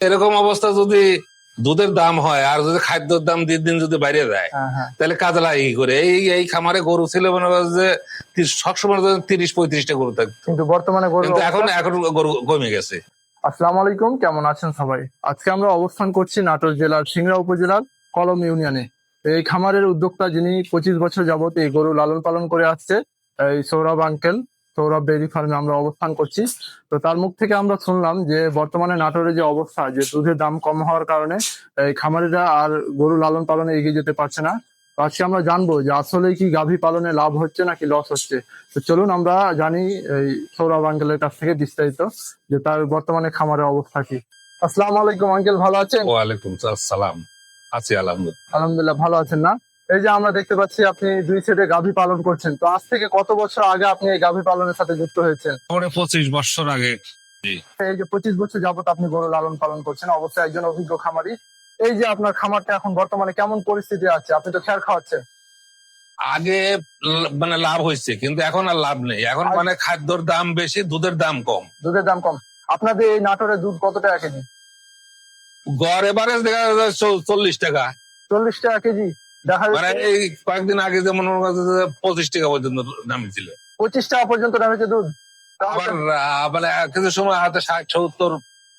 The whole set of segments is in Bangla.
এরকম অবস্থা যদি দুধের দাম হয় আর যদি খাদ্যের দাম দিন দিন যদি বাইরে যায় হ্যাঁ হ্যাঁ। তাহলে কাজে লাগে কি করে। এই এই খামারে গরু ছিল মনে করো যে সবসময় তিরিশ পঁয়ত্রিশটা গরু থাকতো। কিন্তু বর্তমানে গরু এখন এখন গরু কমে গেছে। আসসালামু আলাইকুম কেমন আছেন সবাই? আজকে আমরা অবস্থান করছি নাটোর জেলার সিংড়া উপজেলার কলম ইউনিয়নে। এই খামারের উদ্যোক্তা যিনি পঁচিশ বছর যাবত এই গরু লালন পালন করে আসছে এই সৌরভ আঙ্কেল। সৌরভ ডেইরি ফার্মে আমরা অবস্থান করছি। তো তার মুখ থেকে আমরা শুনলাম যে বর্তমানে নাটোরের যে অবস্থা যে দুধের দাম কম হওয়ার কারণে এই খামারিরা আর গরু লালন পালনে এগিয়ে যেতে পারছে না। তো আজকে আমরা জানব যে আসলে কি গাভী পালনে লাভ হচ্ছে নাকি লস হচ্ছে? তো চলুন আমরা জানি এই সৌরভ আঙ্কেলের কাছ থেকে বিস্তারিত যে তার বর্তমানে খামারের অবস্থা কি। আসসালামু আলাইকুম আঙ্কেল ভালো আছেন? ওয়ালাইকুম আসসালাম। আছি আলহামদুলিল্লাহ। আলহামদুলিল্লাহ ভালো আছেন না? এই যে আমরা দেখতে পাচ্ছি আপনি দুই সেটে গাভী পালন করছেন। তো আজ থেকে কত বছর আগে আপনি এই গাভী পালনের সাথে যুক্ত হয়েছেন? পঁচিশ বছর আগে। এই যে পঁচিশ বছর যাবত আপনি গরু লালন পালন করছেন অবশ্যই একজন অভিজ্ঞ খামারি। এই যে আপনার খামারটা এখন বর্তমানে কেমন পরিস্থিতি আছে? আপনি তো খেয়াল খাওয়াচ্ছেন। আগে মানে লাভ হয়েছে কিন্তু এখন আর লাভ নেই। এখন মানে খাদ্যর দাম বেশি দুধের দাম কম। দুধের দাম কম। আপনাদের এই নাটোরে দুধ কত টাকা কেজি? গড় এভারেজ দেখা যায় চল্লিশ টাকা। চল্লিশ টাকা কেজি? মানে এই কয়েকদিন আগে যেমন পঁচিশ টাকা পর্যন্ত নামিয়েছিল। পঁচিশ টাকা পর্যন্ত নামেছে দুধ। আবার মানে কিছু সময় হাতে ষাট সত্তর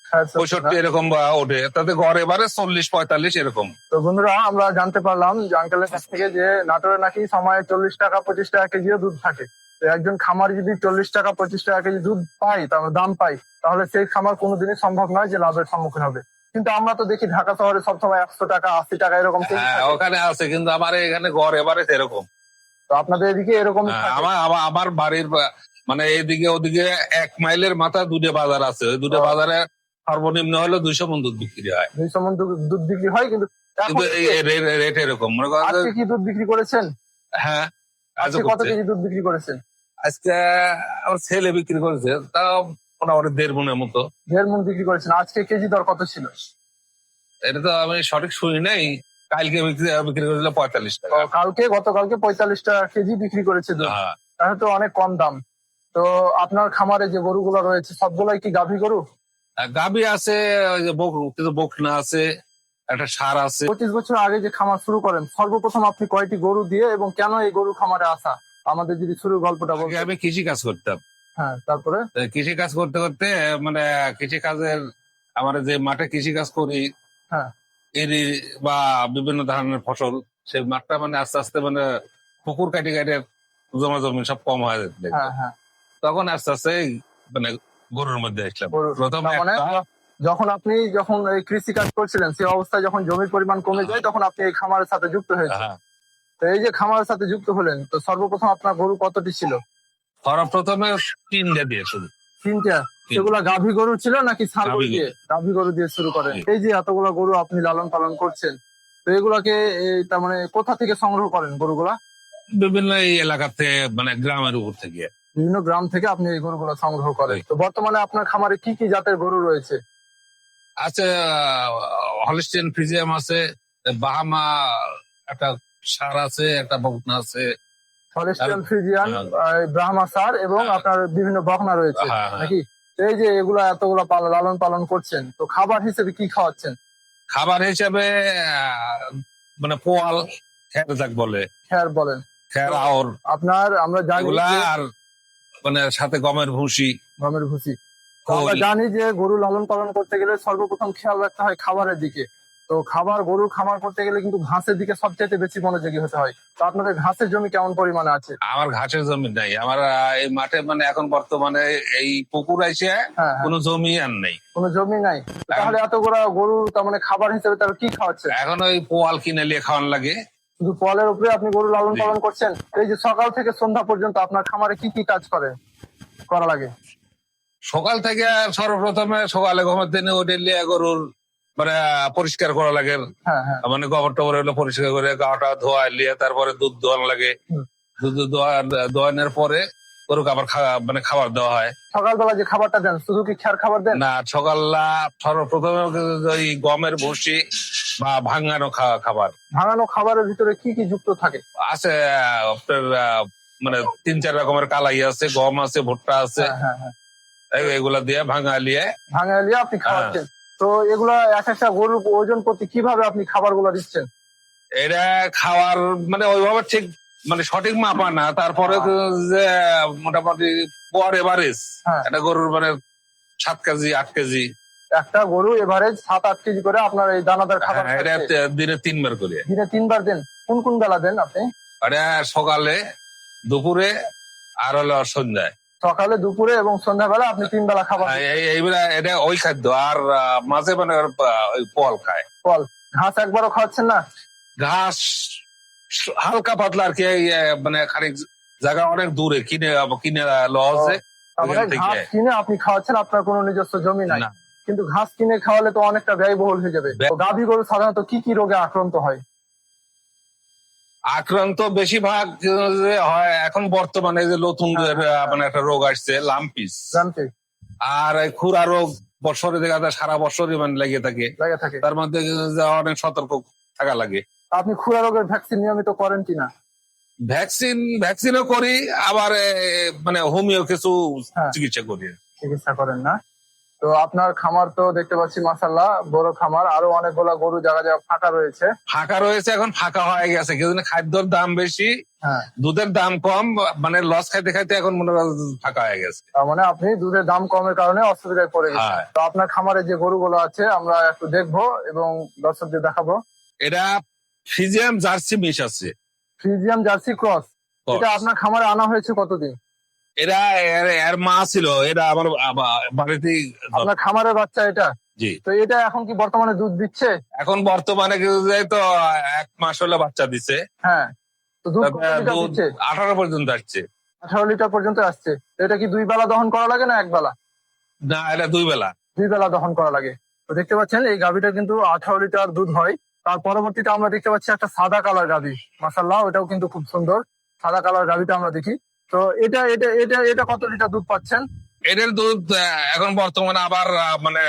হ্যাঁ, পঁয়ষট্টি এরকম ওঠে। তাতে এবারে চল্লিশ পঁয়তাল্লিশ এরকম। তো বন্ধুরা আমরা জানতে পারলাম যে আঙ্কেলের কাছ থেকে যে নাটোরে নাকি সময় চল্লিশ টাকা পঁচিশ টাকা কেজিও দুধ থাকে। একজন খামার যদি চল্লিশ টাকা পঁচিশ টাকা কেজি দুধ পায় তাহলে দাম পায় তাহলে সেই খামার কোনোদিনই সম্ভব নয় যে লাভের সম্মুখীন হবে। কিন্তু আমরা তো দেখি ঢাকা শহরে সবসময় একশো টাকা আশি টাকা এরকম হ্যাঁ। ওখানে আছে কিন্তু আমার এখানে গড় এবারে এরকম। তো আপনাদের এদিকে এরকম হ্যাঁ, আমার আমার- বাড়ির মানে এইদিকে ওদিকে এক মাইলের মাথা দুটো বাজার আছে। ওই দুটো বাজারে সর্বনিম্ন হলে দুইশো মন দুধ বিক্রি হয়। দুইশো মন দুধ দুধ বিক্রি হয় কিন্তু রেট এরকম। মনে করেন কি দুধ বিক্রি করেছেন? হ্যাঁ আজকে কত। কেজি দুধ বিক্রি করেছেন? আজকে আমার ছেলে বিক্রি করেছে তাও মোটামুটি দেড় মনের মতো। দেড় মন বিক্রি করেছেন। আজকে কেজি দর কত ছিল? এটা তো আমি সঠিক শুনি নাই। কালকে বিক্রি করেছিল পঁয়তাল্লিশ টাকা। কালকে গতকালকে পঁয়তাল্লিশ টাকা কেজি বিক্রি করেছে হ্যাঁ। তাহলে তো অনেক কম দাম। তো আপনার খামারে যে গরুগুলো রয়েছে সবগুলাই কি গাভী গরু? গাভী আছে ওই যে বক কিছু বকনা আছে একটা সার আছে। পঁচিশ বছর আগে যে খামার শুরু করেন সর্বপ্রথম আপনি কয়টি গরু দিয়ে এবং কেন এই গরু খামারে আসা? আমাদের যদি শুরু গল্পটা বলতেন। আমি কৃষি কাজ করতাম। হ্যাঁ তারপরে? কৃষি কাজ করতে করতে মানে কৃষি কাজের আমরা যে মাঠে কৃষি কাজ করি হ্যাঁ। এরি বা বিভিন্ন ধরনের ফসল সেই মাঠটা মানে আস্তে আস্তে মানে পুকুর কাটি কাটে জমা জমি সব কম হয়ে যেত হ্যাঁ হ্যাঁ। তখন আস্তে আস্তে মানে গরুর মধ্যে আসলাম। প্রথমে মানে যখন আপনি যখন এই কৃষি কাজ করছিলেন সেই অবস্থায় যখন জমির পরিমাণ কমে যায় তখন আপনি এই খামারের সাথে যুক্ত হয়েছেন। হ্যাঁ। তো এই যে খামারের সাথে যুক্ত হলেন তো সর্বপ্রথম আপনার গরু কতটি ছিল? সর্বপ্রথমে তিনটা দিয়ে শুরু। তিনটা? সেগুলা গাভী গরু ছিল নাকি গরু। দিয়ে? গাভী গরু দিয়ে শুরু করেন এই যে এতগুলা গরু আপনি লালন পালন করছেন তো এগুলাকে তার মানে কোথা থেকে সংগ্রহ করেন গরুগুলা? বিভিন্ন এই এলাকাতে মানে গ্রামের উপর থেকে। বিভিন্ন গ্রাম থেকে আপনি এই গরুগুলো সংগ্রহ করেন। তো বর্তমানে আপনার খামারে কি কি জাতের গরু রয়েছে? আছে হলিস্টিয়ান ফ্রিজিয়াম আছে বাহামা একটা সার আছে একটা বকনা আছে হলিস্টিয়ান ফ্রিজিয়ান। ব্রাহ্মা সার এবং হ্যাঁ। আপনার বিভিন্ন বকনা রয়েছে হ্যাঁ, হ্যাঁ। নাকি? এই যে এগুলা এতগুলা লালন পালন করছেন তো খাবার হিসেবে কি খাওয়াচ্ছেন? খাবার হিসাবে মানে পোয়াল খের যাক বলে। খেয়ার বলেন। খের আওর। আপনার আমরা জানি আর মানে সাথে গমের ভুসি। গমের ভুসি। আমরা জানি যে গরু লালন পালন করতে গেলে সর্বপ্রথম খেয়াল রাখতে হয় খাবারের দিকে। তো খাবার গরুর খামার করতে গেলে কিন্তু ঘাসের দিকে সবচেয়ে বেশি মনোযোগী হতে হয়। তো আপনাদের ঘাসের জমি কেমন পরিমাণে আছে? আমার ঘাসের জমি নাই। আমার এই মাঠে মানে এখন বর্তমানে এই পুকুর আইসে হ্যাঁ হ্যাঁ। কোনো জমি আর নেই। কোনো জমি নাই? তাহলে এতগুলা গরু তার মানে খাবার হিসেবে তার কি খাওয়াচ্ছে? এখন ওই পোয়াল কিনে নিয়ে খাওয়ান লাগে। শুধু ফলের উপরে আপনি গরু লালন পালন করছেন? এই যে সকাল থেকে সন্ধ্যা পর্যন্ত আপনার খামারে কি কি কাজ করে করা লাগে? সকাল থেকে সর্বপ্রথমে সকালে ঘুমের দিনে লিয়ে গরুর মানে পরিষ্কার করা লাগে। হ্যাঁ হ্যাঁ। মানে গোবর টোবর হলে পরিষ্কার করে গাটা ধোয়া লিয়ে তারপরে দুধ দোয়ান লাগে। দুধ দোয়ানোর পরে গরুকে আবার মানে খাবার দেওয়া হয়। সকালবেলা যে খাবারটা দেন শুধু কি খেয়ার খাবার দেন? না সকাললা সর্বপ্রথমে ওই গমের ভুসি বা ভাঙানো খাবার। ভাঙানো খাবারের ভিতরে কি কি যুক্ত থাকে? আছে আপনার মানে তিন চার রকমের কালাই আছে গম আছে ভুট্টা আছে। হ্যাঁ এগুলা দিয়ে ভাঙা লিয়ে ভাঙা নিয়ে আপনি খাওয়াচ্ছেন তো এগুলা এক একটা গরুর ওজন প্রতি কীভাবে আপনি খাবারগুলো দিচ্ছেন? এটা খাওয়ার মানে ওইভাবে ঠিক মানে সঠিক মাপা না। তারপরে যে মোটামুটি পর এভারেজ হ্যাঁ। এটা গরুর মানে সাত কেজি আট কেজি। একটা গরু এভারেজ সাত আট কেজি করে আপনার এই দানাদার খাবার হ্যাঁ, এটা দিনে তিনবার করে। দিনে তিনবার দেন। কোন কোন বেলা দেন আপনি? এটা সকালে দুপুরে আর হলো সন্ধ্যায়। সকালে দুপুরে এবং সন্ধ্যাবেলা আপনি তিন বেলা খাবার আর এই- এইবারে এটা ওই খাদ্য। আর মাঝে মানে ফল খায়। ফল। ঘাস একবারও খাওয়াচ্ছেন না? ঘাস হালকা পাতলা আর কি মানে খানিক জায়গা অনেক দূরে কিনে কিনে লসে তার মানে। ঘাস কিনে আপনি খাওয়াচ্ছেন আপনার কোনো নিজস্ব জমি নাই। কিন্তু ঘাস কিনে খাওয়ালে তো অনেকটা ব্যয়বহুল হয়ে যাবে। গাভী গরু সাধারণত কি কি রোগে আক্রান্ত হয়? আক্রান্ত বেশিরভাগ হয় এখন বর্তমানে যে নতুন মানে একটা রোগ আসছে লাম্পিস। আর খুরা রোগ বছরে দেখা যায় সারা বছরই মানে লেগে থাকে। তার মধ্যে অনেক সতর্ক থাকা লাগে। আপনি খুরা রোগের ভ্যাকসিন নিয়মিত করেন কিনা? ভ্যাকসিন ভ্যাকসিনও করি আবার মানে হোমিও কিছু হ্যাঁ। চিকিৎসা করি। চিকিৎসা করেন না। তো আপনার খামার তো দেখতে পাচ্ছি মাসাল্লাহ বড় খামার। আরও অনেকগুলা গরু জায়গা জায়গা ফাঁকা রয়েছে। ফাঁকা রয়েছে এখন ফাঁকা হয়ে গেছে। কিন্তু খাদ্যর দাম বেশি হ্যাঁ। দুধের দাম কম মানে লস খাইতে খাইতে এখন মনে ফাঁকা হয়ে গেছে। মানে আপনি দুধের দাম কমের কারণে অসুবিধায় পড়ে গেছেন। হ্যাঁ। তো আপনার খামারে যে গরুগুলো আছে আমরা একটু দেখব এবং দর্শকদের দেখাবো। এটা ফিজিয়াম জার্সি মিশ আছে। Friesian jersey cross. এটা আপনার খামারে আনা হয়েছে কতদিন? এরা এর এর মা ছিল এটা আমার বাড়িতেই আপনার খামারের বাচ্চা এটা? জি। তো এটা এখন কি বর্তমানে দুধ দিচ্ছে? এখন বর্তমানে তো এক মাস হলে বাচ্চা দিছে। হ্যাঁ। তো দুধ আঠারো পর্যন্ত আসছে। আঠারো লিটার পর্যন্ত আসছে। এটা কি দুই বেলা দহন করা লাগে না এক বেলা? না এটা দুই বেলা। দুই বেলা দহন করা লাগে। তো দেখতে পাচ্ছেন এই গাভিটা কিন্তু আঠারো লিটার দুধ হয়। তার পরবর্তীতে আমরা দেখতে পাচ্ছি একটা সাদা কালার গাভি। মাসাল্লাহ ওটাও কিন্তু খুব সুন্দর। সাদা কালার গাভিটা আমরা দেখি। তো এটা এটা এটা এটা কত লিটার দুধ পাচ্ছেন? এদের দুধ এখন বর্তমানে আবার মানে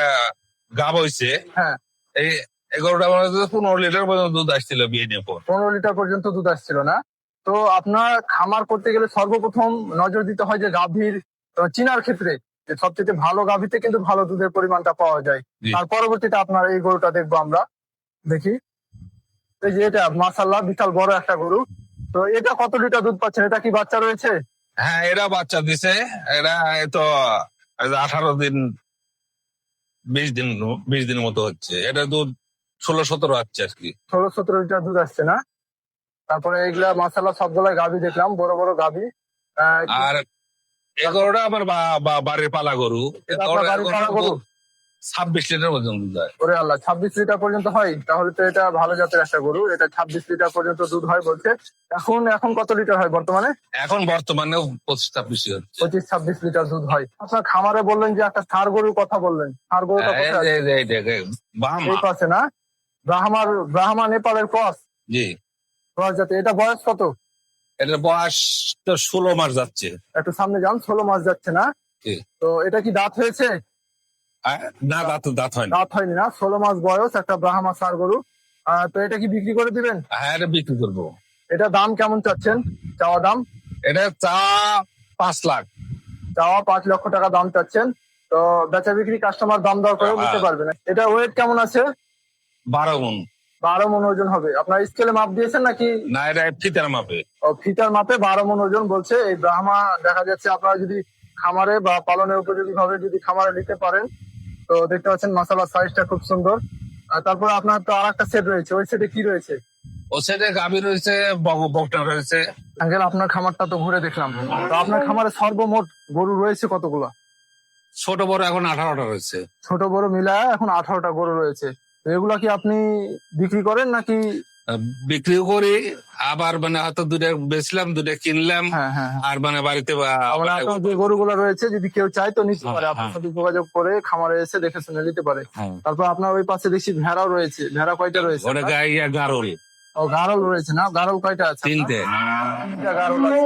গাব হয়েছে হ্যাঁ। এই এগারোটা মানে পনেরো লিটার পর্যন্ত দুধ আসছিল বিয়ে নিয়ে পর। পনেরো লিটার পর্যন্ত দুধ আসছিল না। তো আপনার খামার করতে গেলে সর্বপ্রথম নজর দিতে হয় যে গাভীর চিনার ক্ষেত্রে যে সবচেয়ে ভালো গাভীতে কিন্তু ভালো দুধের পরিমাণটা পাওয়া যায়। তার পরবর্তীতে আপনার এই গরুটা দেখব আমরা। দেখি। এই যে এটা মাসাল্লাহ বিশাল বড় একটা গরু। তো এটা কত লিটার দুধ পাচ্ছেন? এটা কি বাচ্চা রয়েছে? হ্যাঁ এরা বাচ্চা দিছে। এরা এই তো আঠারো দিন বিশ দিন বিশ দিনের মতো হচ্ছে। এটা দুধ ষোলো সতেরো আসছে আর কি। ষোলো সতেরো লিটার দুধ আসছে না? তারপরে এইগুলা মাসাল্লাহ সবগুলাই গাভী দেখলাম বড় বড় গাভী। আর এগারোটা আমার বাড়ির পালা গরু। ছাব্বিশ লিটার পর্যন্ত হয়। ওরে আল্লাহ ছাব্বিশ লিটার পর্যন্ত হয়? তাহলে তো এটা ভালো জাতের একটা গরু। এটা ছাব্বিশ লিটার পর্যন্ত দুধ হয় বলছে। এখন এখন কত লিটার হয় বর্তমানে? এখন বর্তমানে পঁচিশ ছাব্বিশ পঁচিশ ছাব্বিশ লিটার দুধ হয়। আপনার খামারে বললেন যে একটা ষাড় গরুর কথা বললেন। ষাড় গরুটা আছে? না? ব্রাহ্মার ব্রাহ্মা নেপালের ক্রস জি। ক্রস জাতি। এটা বয়স কত? এটার বয়স তো ষোলো মাস যাচ্ছে। একটু সামনে যান ষোলো মাস যাচ্ছে না? তো এটা কি দাঁত হয়েছে? না দাঁত দাঁত হয় দাঁত হয়নি না ষোলো মাস বয়স একটা ব্রাহ্মা ষাড় গরু। তো এটা কি বিক্রি করে দিবেন? হ্যাঁ এটা বিক্রি করব। এটা দাম কেমন চাচ্ছেন? চাওয়া দাম? এটা চা পাঁচ লাখ। চাওয়া পাঁচ লক্ষ টাকা দাম চাচ্ছেন। তো বেচা বিক্রি কাস্টমার দাম দর করে নিতে হ্যাঁ। পারবে না। এটা ওয়েট কেমন আছে? বারো মন। বারো মন ওজন হবে। আপনার স্কেলে মাপ দিয়েছেন নাকি? না এটা ফিতার মাপে। ও, ফিটার মাপে বারো মন ওজন বলছে। এই ব্রাহ্মা দেখা যাচ্ছে আপনারা যদি খামারে বা পালনের উপযোগী ভাবে যদি খামারে নিতে পারেন তো দেখতে পাচ্ছেন মশলা সাইজটা খুব সুন্দর। আর তারপরে আপনার তো আর একটা সেট রয়েছে। ওই সেটে কি রয়েছে? ও সেটে গাভি রয়েছে বকটা রয়েছে। আঙ্কেল আপনার খামারটা তো ঘুরে দেখলাম। তো আপনার খামারে সর্বমোট গরু রয়েছে কতগুলো? ছোট বড় এখন আঠারোটা রয়েছে। ছোট বড় মিলা এখন আঠারোটা গরু রয়েছে। তো এগুলা কি আপনি বিক্রি করেন নাকি আহ, বিক্রিও করি আবার মানে হয়তো দুটা বেচলাম দুটা কিনলাম হ্যাঁ হ্যাঁ হ্যাঁ। আর মানে বাড়িতে যে গরুগুলো রয়েছে যদি কেউ চায় তো নিতে পারে। আপনার। সাথে যোগাযোগ করে খামারে এসে দেখে শুনে নিতে পারে। তারপর আপনার ওই পাশে দেখছি ভেড়াও রয়েছে। ভেড়া কয়টা রয়েছে? ওটা গাইয়া গারল। ও গারল রয়েছে না? গারল কয়টা আছে? তিনটে। তিনটা গারল আছে।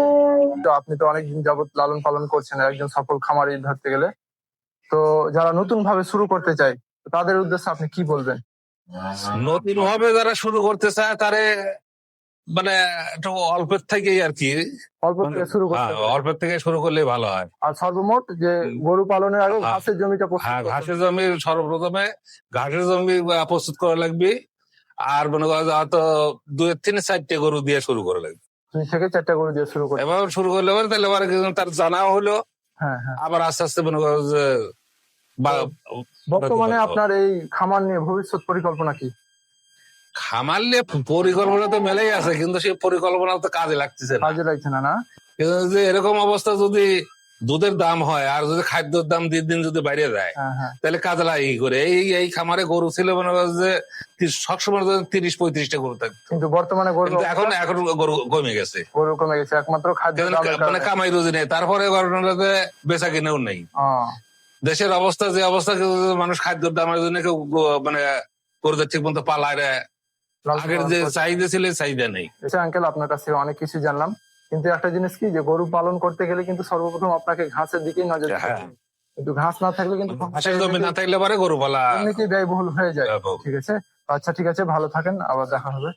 তো আপনি তো অনেকদিন যাবত লালন পালন করছেন একজন সফল খামারি ধরতে গেলে। তো যারা নতুন ভাবে শুরু করতে চায় তাদের উদ্দেশ্যে আপনি কি বলবেন? নতুন ভাবে যারা শুরু করতে চায় তারে মানে একটু অল্পের থেকেই আর কি। অল্প থেকে শুরু করতে হ্যাঁ, অল্পের থেকে শুরু করলে ভালো হয়। আর সর্বমোট যে গরু পালনের আগে হ্যাঁ। ঘাসের জমিটা হ্যাঁ ঘাসের জমি সর্বপ্রথমে ঘাসের জমি প্রস্তুত করা লাগবে। আর মনে করো যে হয়তো দুই তিন চারটে গরু দিয়ে শুরু করা লাগবে। থেকে চারটা গরু দিয়ে শুরু হবে। এবার শুরু করলে তাহলে কিন্তু তার জানা হলো। হ্যাঁ হ্যাঁ। আবার আস্তে আস্তে মনে করো যে বা- বর্তমানে আপনার এই খামার নিয়ে ভবিষ্যৎ পরিকল্পনা কি? খামারলে পরিকল্পনা তো মেলেই আছে কিন্তু সেই পরিকল্পনা তো কাজে লাগতেছে না। কাজে লাগছে না না? কিন্তু যে এরকম অবস্থা যদি দুধের দাম হয় আর যদি খাদ্যের দাম দিন দিন যদি বাইরে যায় হ্যাঁ হ্যাঁ। তাহলে কাজে লাগে করে? এই এই খামারে গরু ছিল মনে করো যে সবসময় তিরিশ পঁয়ত্রিশটা গরু থাকতো। কিন্তু বর্তমানে গরু এখন এখন গরু কমে গেছে। গরু কমে গেছে একমাত্র খাদ্য মানে কামাই রোজি নেই। তারপরে ঘটনাটাতে বেচা কিনেও নেই। দেশের অবস্থা যে অবস্থা মানুষ খাদ্যের দামের জন্য কেউ মানে গরুদের ঠিক মতো পালায়। আগের যে চাহিদা ছিল চাহিদা নেই। আচ্ছা আঙ্কেল আপনার কাছ থেকে অনেক কিছু জানলাম। কিন্তু একটা জিনিস কি যে গরু পালন করতে গেলে কিন্তু সর্বপ্রথম আপনাকে ঘাসের দিকেই নজর দিতে হ্যাঁ। কিন্তু ঘাস না থাকলে কিন্তু ঘাসের জমি না থাকলে পারে গরু পালা। ব্যয়বহুল হয়ে যায়। ঠিক আছে? আচ্ছা ঠিক আছে ভালো থাকেন। আবার দেখা হবে।